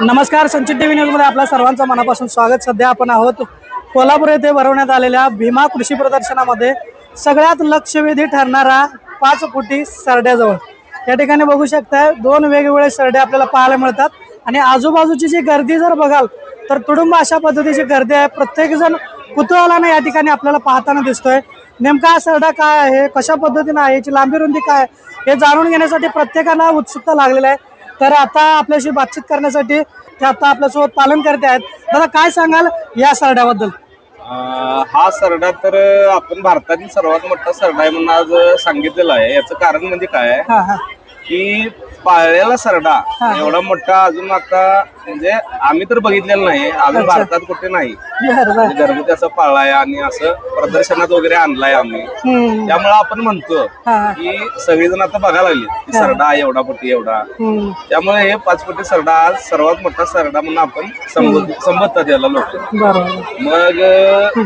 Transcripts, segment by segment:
नमस्कार संचित टीव्ही न्यूजमध्ये आपल्या सर्वांचं मनापासून स्वागत. सध्या आपण आहोत कोल्हापूर येथे भरवण्यात आलेल्या भीमा कृषी प्रदर्शनामध्ये सगळ्यात लक्षवेधी ठरणारा पाच फुटी सरड्याजवळ. या ठिकाणी बघू शकताय दोन वेगवेगळे सरडे आपल्याला पाहायला मिळतात. आणि आजूबाजूची जी गर्दी जर बघाल तर तुडुंब अशा पद्धतीची गर्दी आहे. प्रत्येक जण कुतूहलानं या ठिकाणी आपल्याला पाहताना दिसतोय. नेमका हा सरडा काय आहे? कशा पद्धतीनं आहे? याची लांबी रुंदी काय आहे? हे जाणून घेण्यासाठी प्रत्येकाला उत्सुकता लागलेली आहे. तर आता आपल्याशी बातचीत करण्यासाठी ते आता आपल्यासोबत पालन करते आहेत. दादा काय सांगाल या सरड्याबद्दल? हा सरडा तर आपण भारतातील सर्वात मोठा सरडा आहे म्हणून आज सांगितलेला आहे. याचं कारण म्हणजे काय आहे? हा हा. की पाळलेला सरडा. एवढा मोठा अजून आता म्हणजे आम्ही तर बघितलेला नाही. अजून भारतात कुठे नाही. बरं बरं. म्हणजे घरगुती असं पाळलाय आणि असं प्रदर्शनात वगैरे आणलाय आम्ही. हम्म, त्यामुळे आपण म्हणतो हा. हा की सगळेजण आता बघायला लागले की सरडा एवढा पोटी एवढा. हम्म, त्यामुळे हे पाच पोटी सरडा आज सर्वात मोठा सरडा म्हणून आपण संबोध संबोधतात याला लोक. बरोबर. मग अं,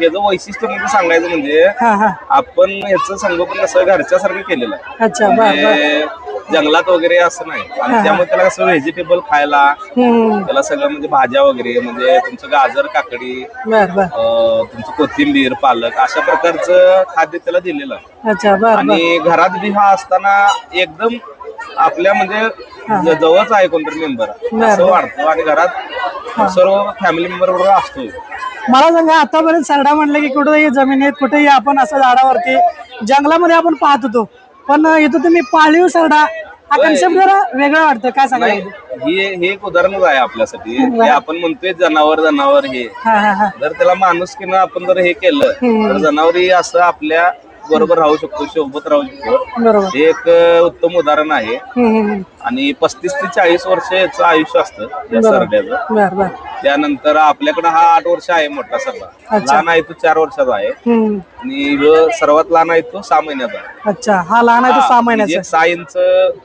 याचं वैशिष्ट्य म्हणजे सांगायचं म्हणजे हा हा. आपण याचं संगोपन कसं घरच्यासारखं केलेलं आहे. अच्छा बर बर. म्हणजे जंगलात वगैरे असं नाही. आणि त्यामुळे त्याला कसं व्हेजिटेबल खायला हम्म, त्याला सगळं म्हणजे भाज्या वगैरे म्हणजे तुमचं गाजर काकडी बर बर. अं, तुमचं कोथिंबीर पालक अशा प्रकारचं खाद्य त्याला दिलेलं. आहे अच्छा बर बर. आणि घरात बी हा असताना एकदम आपल्या म्हणजे ज- जवळच आहे कोणतरी मेंबर असं वाटतं आणि घरात सर्व फॅमिली मेंबर बरोबर असतो. मला सांगा आतापर्यंत सरडा म्हणलं की कुठेही जमिनीत कुठेही आपण असं झाडावरती जंगलामध्ये आपण पाहत होतो. पण इथं तुम्ही पाळीव सरडा. हा कन्सेप्ट जरा वेगळा वाटतं काय सांगा नाही हे हे एक उदाहरणच आहे आपल्यासाठी. हे आपण म्हणतोय जनावर जनावर हे. हा हा हा. जर त्याला माणुसकीनं आपण जर हे केलं तर जनावरही असं आपल्या बरोबर राहू शकतो सोबत राहू शकतो. बरोबर. हे एक अं, उत्तम उदाहरण आहे. हम्म, हम्म, हम्म. आणि पस्तीस ते चाळीस वर्ष याचं आयुष्य असतं या सरड्याचं. बर बर. त्यानंतर आपल्याकडे हा आठ वर्ष आहे मोठा सरडा लहान आहे तो चार वर्षाचा आहे. हम्म, आणि ह्यो सर्वात लहान आहे तो सहा महिन्याचा आहे. अच्छा. हा लहान आहे तो सहा हा, महिन्याचा म्हणजे सहा इंच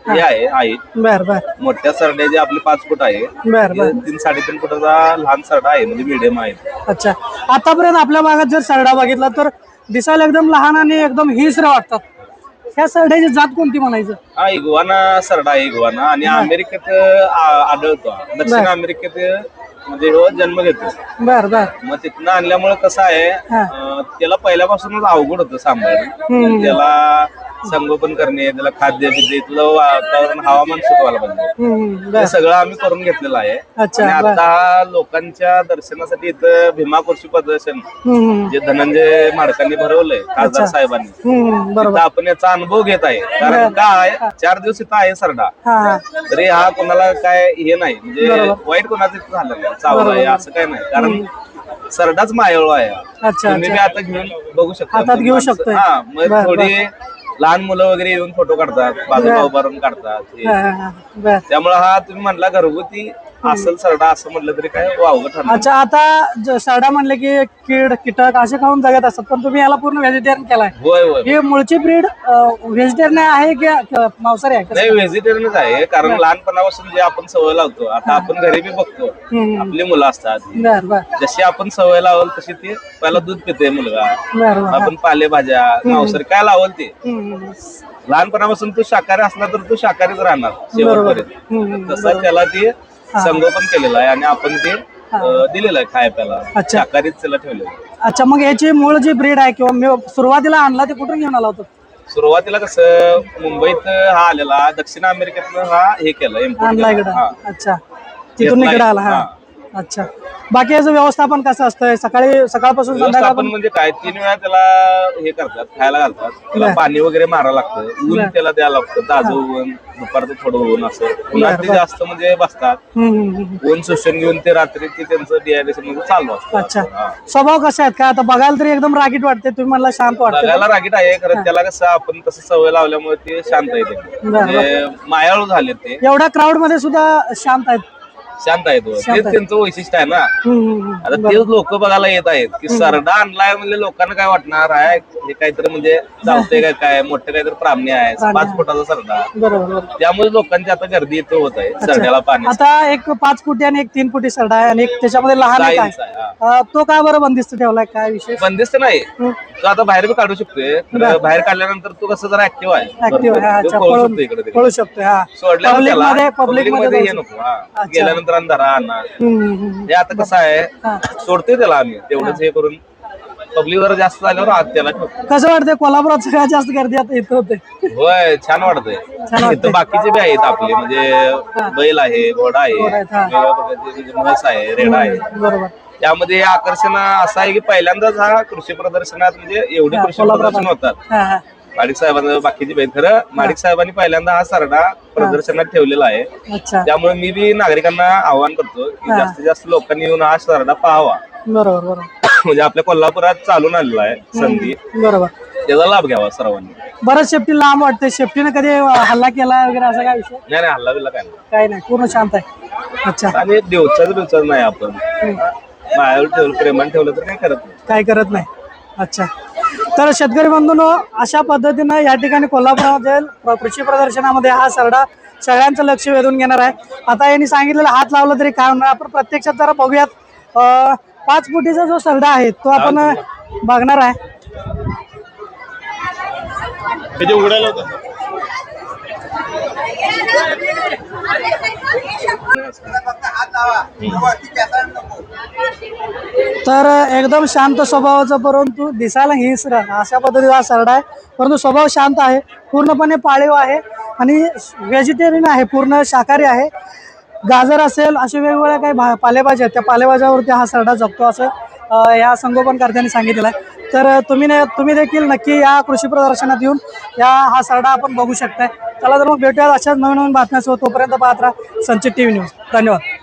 हे आहे आहे. बर बर. मोठ्या सरड्याचे आपले पाच फूट आहे बर बर. तीन साडेतीन फुटाचा लहान सरडा आहे म्हणजे मिडियम आहे. अच्छा. आतापर्यंत आपल्या भागात जर सरडा बघितला तर दिसायला एकदम लहान आणि एकदम हिस्र वाटतात. ह्या सरड्याची जात कोणती म्हणायचं? हा इगवाना सरडा आहे इगवाना. आणि अमेरिकेत आ- आढळतो. हा. दक्षिण अमेरिकेत म्हणजे जन्म घेतो. बर बर. मग तिथनं आणल्यामुळे कसं आहे हा. अं, त्याला पहिल्यापासूनच अवघड होतं सांभाळणं. त्याला संगोपन करणे त्याला खाद्य बिद्य इथलं वातावरण हवामान सुटवायला पाहिजे. हे सगळं आम्ही करून घेतलेलं आहे. अच्छा आणि आता लोकांच्या दर्शनासाठी इथं भीमा कृषी प्रदर्शन हम्म, जे धनंजय माडकांनी भरवलंय खासदार साहेबांनी. हम्म, बरोबर. तिथं आपण याचा अनुभव घेत आहे. कारण काय चार दिवस इथं आहे सरडा. हा हा. तरी हा कोणाला काय हे नाही. म्हणजे वाईट कोणाचं इथं झालं नाही. चावलं आहे असं काय नाही. कारण सरडाच मायळ आहे. अच्छा तुम्ही बी आता घेऊन बघू शकता. हातात घेऊ माणसं- शकतोय. हा मग बर, थोडी लहान मुलं वगैरे येऊन फोटो काढतात बाजूला उभारून काढतात हे. बर. त्यामुळे हा तुम्ही म्हणला घरगुती असेल सरडा असं म्हटलं तरी काय वावगं ठरणार अच्छा आता ज- सरडा म्हणले की कीड कीटक असे खाऊन जगत असतात पण तुम्ही याला पूर्ण व्हेजिटेरियन केलाय. होय होय ही मुळची ब्रीड व्हेजिटेरियन आहे की अ, मांसाहारी आहे? नाही व्हेजिटेरियनच आहे कारण लहानपणापासून जे आपण सवय लावतो आता आपण घरी बी बघतो हम्म, आपली मुलं असतात. बर बर. जशी आपण सवय लावल तशी ती पहिला दूध पिते मुलगा. बर बर. आपण पालेभाज्या मांसाहारी काय लावल ते? हम्म, हम्म, लहानपणापासून तू शाकाहारी असला तर तू शाकाहारीच राहणार बरोबर. शेवटपर्यंत. हम्म, तसं त्याला ते संगोपन केलेलं आहे आणि आपण ते दिलेलं आहे खाय प्याला अच्छा. शाकाहारीच त्याला ठेवलेलं आहे. अच्छा मग याची मूळ जी ब्रीड आहे किंवा मी सुरुवातीला आणला ते कुठून घेऊन आला होता सुरुवातीला कसं मुंबईत हा आलेला दक्षिण अमेरिकेतनं हा हे केलं आणला. इकडं. अच्छा तिथून. इकडे आला हा अच्छा बाकी याचं व्यवस्थापन कसं असतंय? सकाळी सकाळपासून व्यवस्थापन म्हणजे काय? तीन वेळा त्याला हे करतात खायला घालतात. त्याला पाणी वगैरे मारावं लागतं. ऊन त्याला द्यावं लागतं. ताजं ऊन दुपारचं थोडं ऊन असं. उन्हात ते जास्त म्हणजे बसतात. ऊन शोषण घेऊन ते रात्री ते त्यांचं डिहायड्रेशन म्हणजे चालू असतं. अच्छा. हा. स्वभाव कसा आहेत का आता बघायला तरी एकदम रागीट वाटते. तुम्ही म्हणला शांत वाटते. बघायला रागीट आहे खरं त्याला कसं आपण तसं सवय लावल्यामुळे ते शांत आहे ते. म्हणजे मायाळू झाले ते. एवढ्या क्राऊडमध्ये सुद्धा शांत आहेत. शांत आहेत व. तेच त्यांचं वैशिष्ट्य आहे ना. आता तेच लोक बघायला येत आहेत की सरडा आणलाय म्हणजे लोकांना काय वाटणार आहे? हे काहीतरी म्हणजे चालतंय काय काय? मोठं काहीतरी प्राणी आहे. पाच फुटाचा सरडा बरोबर बरोबर. त्यामुळे लोकांची आता गर्दी इथं होत आहे सरड्याला पाणी आता एक पाच फुटी आणि एक तीन फुटी सरडा आहे आणि एक त्याच्यामध्ये लहान एक आहे आहे. हा. अं, तो का बरं बंदिस्त ठेवलाय? काय विषय बंदिस्त नाही. तो आता बाहेर बी काढू शकतोय. तर बाहेर काढल्यानंतर तो कसं जरा ऍक्टिव्ह आहे. ऍक्टिव्ह भरपूर. आहे तो अच्छा. पळू पळून शकतो इकडे तिकडे. पळू शकतो हा. सोडल्यावर Public त्याला मध्ये- हे नको हा. गेल्यानंतर मित्रांनी धरा आणा हम्म. हे आता कसं आहे. सोडतोय त्याला आम्ही तेवढंच हे करून. पब्लिक जरा जास्त झाल्यावर आत त्याला ठेवतो. कसं वाटतंय कोल्हापुरात सगळ्यात जास्त गर्दी आता इथं होते. होय छान वाटतंय. वाटतंय. इथं बाकीचे बी आहेत आपले म्हणजे बैल आहे घोडा आहे घोडा आहेत, हा. वेगवेगळ्या प्रकारचे म्हणजे म्हस आहे रेडा आहे. बरोबर. त्यामध्ये हे आकर्षण असं आहे की पहिल्यांदाच हा कृषी प्रदर्शनात म्हणजे एवढे कृषी प्रदर्शन होतात. हा हा. माडिक साहेबांना बाकीचे बैल खरं माडिक साहेबांनी पहिल्यांदा हा सरडा प्रदर्शनात ठेवलेला आहे. अच्छा. त्यामुळे मी बी नागरिकांना आवाहन करतो की हा. जास्तीत जास्त लोकांनी येऊन हा सरडा पाहावा. बरोबर बरोबर. म्हणजे आपल्या कोल्हापुरात चालून आलेला आहे संधी. बरोबर. त्याचा लाभ घ्यावा सर्वांनी. बरं शेफ्टी लांब वाटते शेफ्टीने कधी हल्ला केला वगैरे असा काय विषय? नाही नाही हल्ला बिल्ला काय नाही. काय नाही पूर्ण शांत आहे. अच्छा. आणि दिवसाच दिवसाच नाही आपण. मायावर ठेवलं प्रेमाने ठेवलं तर काय करत नाही. काय करत नाही. अच्छा. तर शेतकरी बंधूंनो अशा पद्धतीनं या ठिकाणी कोल्हापुरामध्ये प्र- कृषी प्रदर्शनामध्ये हा सरडा सगळ्यांचं लक्ष वेधून घेणार आहे. आता यांनी सांगितलेलं हात लावला तरी काय होणार आपण प्रत्यक्षात जरा बघूयात. अं, पाच फुटीचा जो सरडा आहे तो आपण बघणार आहे. त्याचे उघडायला होतं. तर एकदम शांत स्वभावाचा परंतु दिसायला हिंस्र अशा पद्धतीचा हा सरडा आहे. परंतु स्वभाव शांत आहे. पूर्णपणे पाळीव आहे आणि व्हेजिटेरियन आहे. पूर्ण शाकाहारी आहे. गाजर असेल असे वेगवेगळ्या काही भा पालेभाज्या आहेत. त्या पालेभाज्यावरती हा सरडा जगतो असं या संगोपनकर्त्यांनी सांगितलेलं आहे. तर तुम्ही ने तुम्ही देखील नक्की या कृषी प्रदर्शनात येऊन या हा सरडा आपण बघू शकताय. चला तर मग भेटूया अशाच नवीन नवीन बातम्यासोबत तोपर्यंत पाहत राहा संचित टी व्ही न्यूज. धन्यवाद.